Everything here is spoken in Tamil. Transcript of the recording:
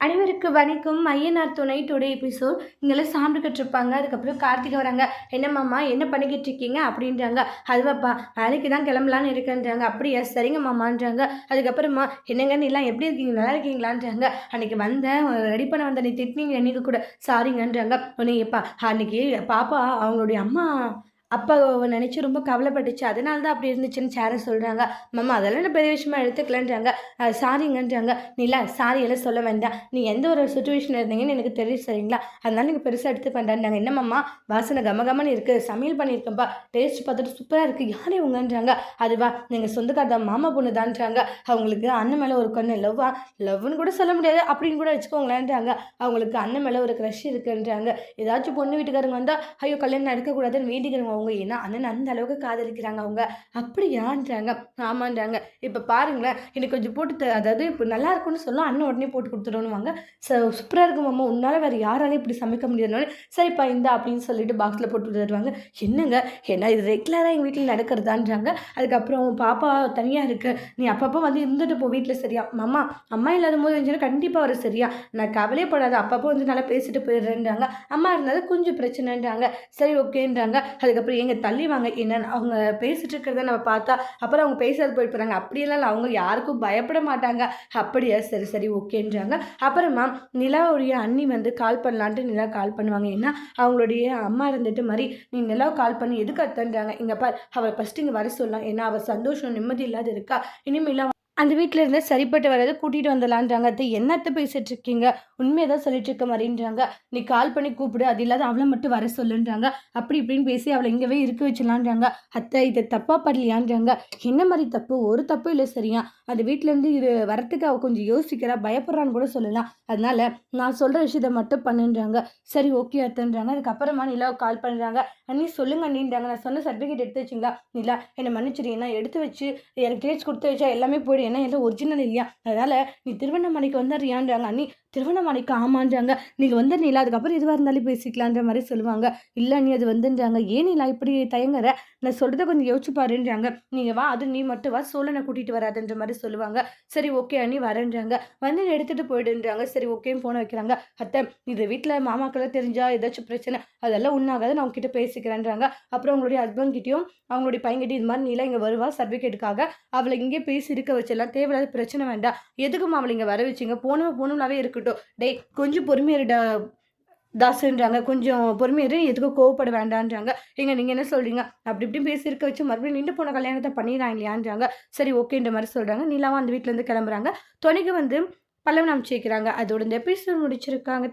அனைவருக்கு வணக்கம். ஐயனார் துணை டுடே எபிசோட். இங்கெல்லாம் சாப்பிட்டுக்கிட்டு இருப்பாங்க அதுக்கப்புறம் கார்த்திகை வராங்க. என்னம்மாம்மா என்ன பண்ணிக்கிட்டு இருக்கீங்க அப்படின்றாங்க. அதுவாப்பா வேலைக்கு தான் கிளம்பலான்னு இருக்கேன்றாங்க. அப்படியா? சரிங்க மாமான்றாங்க. அதுக்கப்புறமா என்னங்க? நீலாம் எப்படி இருக்கீங்க? நல்லா இருக்கீங்களான்றாங்க. அன்னைக்கு வந்தேன். ரெடி பண்ண வந்த நீ திட்டினீங்க. என்னைக்கு கூட சாரிங்கன்றாங்க. உன்னையப்பா அன்னைக்கு பாப்பா அவங்களுடைய அம்மா அப்பா நினச்சி ரொம்ப கவலைப்பட்டுச்சு. அதனால தான் அப்படி இருந்துச்சுன்னு சேர சொல்கிறாங்க மாமா அதெல்லாம் நான் பெரிய விஷயமா எடுத்துக்கலன்றாங்க. சாரிங்கன்றாங்க. நீலா சாரி எல்லாம் சொல்ல வேண்டாம். நீ எந்த ஒரு சுச்சுவேஷன் இருந்தீங்கன்னு எனக்கு தெரியும் சரிங்களா? அதனால நீங்கள் பெருசாக எடுத்து பண்ணுறாங்க என்ன மாமா வாசனை கமகமன்னு இருக்குது சமையல் பண்ணியிருக்கேன்ப்பா டேஸ்ட் பார்த்துட்டு சூப்பராக இருக்குது யாரே உங்கன்றாங்க அதுவா நீங்கள் சொந்தக்கார மாமா பொண்ணு தான்றாங்க அவங்களுக்கு அண்ணன் மேலே ஒரு கண்ணு லவ்வா லவ்னு கூட சொல்ல முடியாது. அப்படின்னு கூட வச்சுக்கோங்களேன்றாங்க. அவங்களுக்கு அண்ணன் மேலே ஒரு க்ரஷ் இருக்குன்றாங்க. ஏதாச்சும் பொண்ணு வீட்டுக்காரங்க வந்தால் ஐயோ கல்யாணம் நடக்கக்கூடாதுன்னு வீட்டுக்காரங்க அவங்க ஏன்னா அண்ணன் அந்த அளவுக்கு காதலிக்கிறாங்க அவங்க? அப்படியான்றாங்க. ஆமான்றாங்க. இப்போ பாருங்களேன் எனக்கு கொஞ்சம் போட்டு த- அதாவது இப்போ நல்லா இருக்கும்னு சொல்லும் அண்ணன் உடனே போட்டு கொடுத்துடணுவாங்க ச சூப்பராக இருக்கும் மாமா உன்னால் வேறு யாராலையும் இப்படி சமைக்க முடியாதுனால சரிப்பா இந்தா அப்படின்னு சொல்லிட்டு பாக்ஸில் போட்டு தருவாங்க. என்னங்க? ஏன்னா இது ரெகுலராக எங்கள் வீட்டில் நடக்கிறதான்றாங்க. அதுக்கப்புறம் பாப்பா தனியாக இருக்குது நீ அப்பப்போ வந்து இருந்துட்டு போ வீட்டில் சரியா? மாமா அம்மா இல்லாத போது இருந்துச்சுன்னா கண்டிப்பாக வர சரியா? நான் கவலையே படாத அப்பப்போ வந்து நல்லா பேசிட்டு போயிடுறேன்றாங்க. அம்மா இருந்தாலும் கொஞ்சம் பிரச்சனைன்றாங்க. சரி ஓகேன்றாங்க அதுக்கப்புறம் அப்புறம் எங்க தள்ளி வாங்க. என்னன்னு அவங்க பேசிட்டு இருக்கிறத நம்ம பார்த்தா அப்புறம் அவங்க பேசுறது போயிட்டு போகிறாங்க அப்படியெல்லாம் இல்லை அவங்க யாருக்கும் பயப்பட மாட்டாங்க. அப்படியா? சரி சரி ஓகேன்றாங்க. அப்புறமா நிலாவுடைய அண்ணி வந்து கால் பண்ணலான்ட்டு நிலா கால் பண்ணுவாங்க. ஏன்னா அவங்களுடைய அம்மா இருந்துட்டு மாதிரி நீ நிலாவை கால் பண்ணி. எதுக்கு அத்தன்றாங்க? இங்கே பார் அவள் ஃபஸ்ட்டு இங்கே வர சொல்லலாம். ஏன்னா அவள் சந்தோஷம் நிம்மதி இல்லாத இருக்கா? இனிமேலாம் அந்த வீட்டில் இருந்து சரிப்பட்டு வராது கூட்டிகிட்டு வந்துடலான்றாங்க. அது என்னத்தை பேசிட்டு இருக்கீங்க? உண்மையை தான் சொல்லிட்டு இருக்க மாதிரின்றாங்க நீ கால் பண்ணி கூப்பிடு. அது இல்லாத அவளை மட்டும் வர சொல்லுன்றாங்க. அப்படி இப்படின்னு பேசி அவளை இங்கேவே இருக்க வச்சலான்றாங்க அத்தை இதை தப்பாக படலையான்றாங்க. என்ன மாதிரி தப்பு? ஒரு தப்பு இல்லை சரியா? அந்த வீட்டிலேருந்து இது வரத்துக்கு அவள் கொஞ்சம் யோசிக்கிறா. பயப்படுறான்னு கூட சொல்லலாம். அதனால நான் சொல்கிற விஷயத்த மட்டும் பண்ணுன்றாங்க. சரி ஓகே அத்தன்றாங்க. அதுக்கப்புறமா நிலாவை கால் பண்ணுறாங்க அண்ணி சொல்லுங்க அண்ணின்றாங்க. நான் சொன்ன சர்டிஃபிகேட் எடுத்து வச்சிங்களா? நிலா என்னை மன்னிச்சிடு. நான் எடுத்து வச்சு எனக்கு டேட்ஸ் கொடுத்து வச்சா எல்லாமே போயிடும். ஏன்னா எல்லாம் ஒரிஜினல் இல்லையா? அதனால் நீ திருவண்ணாமலைக்கு வந்துடுறியான்றாங்க அண்ணி திருவண்ணாமலைக்கு ஆமான்றாங்க. நீங்கள் வந்துடுறீங்களா அதுக்கப்புறம் எதுவாக இருந்தாலும் பேசிக்கலான்ற மாதிரி சொல்லுவாங்க. இல்லை நீ அது வந்துன்றாங்க. ஏன் நீலா இப்படி தயங்குற? நான் சொல்கிறத கொஞ்சம் யோசிச்சு பாருன்றாங்க. நீங்கள் வா அது நீ மட்டும் வா சோழனை கூட்டிகிட்டு வராதுன்ற மாதிரி சொல்லுவாங்க. சரி ஓகே அண்ணி வரேன்றாங்க. வந்து எடுத்துகிட்டு போயிடுன்றாங்க. சரி ஓகேன்னு ஃபோனை வைக்கிறாங்க. அத்தை இது வீட்டில் மாமாக்கெல்லாம் தெரிஞ்சா ஏதாச்சும் பிரச்சனை? அதெல்லாம் உண்ணாகாத நான் உங்ககிட்ட பேசிக்கிறேன்றாங்க. அப்புறம் அவங்களுடைய ஹஸ்பண்ட்கிட்டையும் அவங்களுடைய பையன்கிட்டையும் இது மாதிரி நீலாம் இங்கே வருவா சர்டிஃபிகேட்டுக்காக அவளை இங்கே பேசி இருக்க வச்சிடலாம். தேவையில்லாத பிரச்சனை வேண்டாம். எதுக்கும் அவளை இங்கே வர வச்சிங்க? போனவ போகணும்னாவே இருக்கட்டும். டே கொஞ்சம் பொறுமையாருடா தாசுன்றாங்க கொஞ்சம் பொறுமையிரு எதுக்கும் கோவப்பட வேண்டான்றாங்க. எங்க நீங்கள் என்ன சொல்கிறீங்க அப்படி இப்படி பேசி இருக்க வச்சு மறுபடியும் நின்று போன கல்யாணத்தை பண்ணிடலாம் இல்லையான்றாங்க சரி ஓகேன்ற மாதிரி சொல்கிறாங்க நீலாவும் அந்த வீட்டிலேருந்து கிளம்புறாங்க. துணைக்கு வந்து பல்லவன் அமைச்சிக்கிறாங்க அதோட இந்த எபிசோட் முடிச்சிருக்காங்க.